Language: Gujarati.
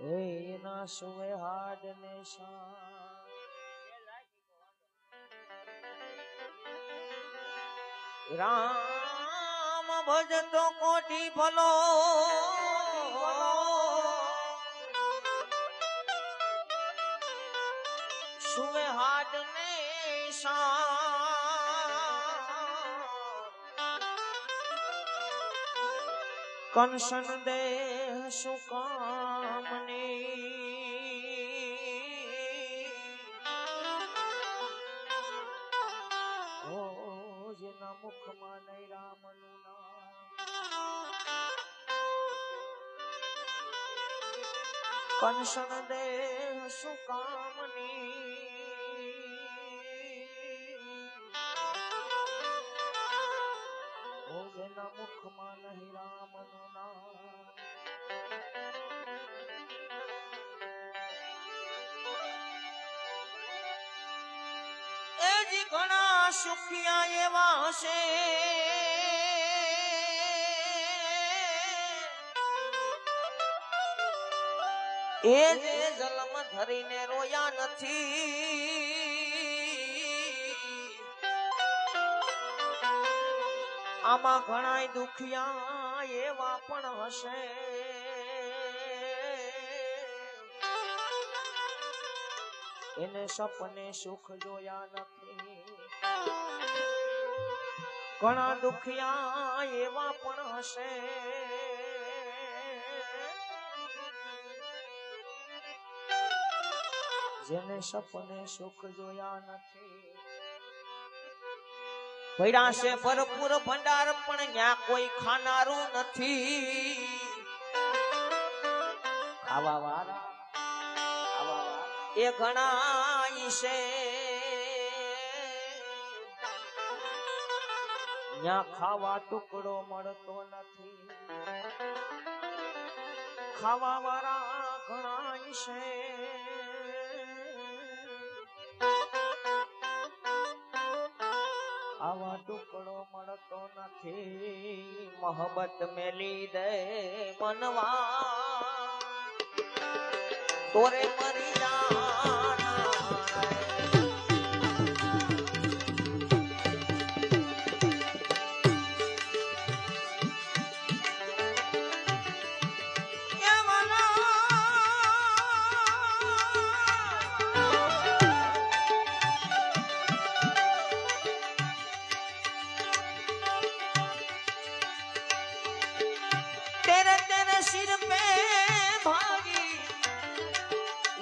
એ એના સુવે હાડ ને શાન. રામ ભજતો કોટી ભલો. સુવે કંસન દે સુકામની. ઓ જેના મુખમાં નહીં રામનું કંસન દે સુકામની. જેના મુખમાં નહીં રામનું નામ. ઘણા સુખિયા એવા હશે. એ જે જલમ ધરીને રોયા નથી. આમાં ઘણા દુખિયા એવા પણ હશે. એને સપને સુખ જોયા નથી. ઘણા દુખિયા એવા પણ હશે. જેને સપને સુખ જોયા નથી. ભર્યા છે ભરપૂર ભંડાર, પણ ત્યાં કોઈ ખાનારું નથી. આવા ખાવા એ ઘણા છે. ત્યાં ખાવા ટુકડો મળતો નથી. ખાવા વાળા ઘણા છે. આવા ટુકડો મળતો નથી. મોહબ્બત મેલી દે મનવા. તોરે મરી જા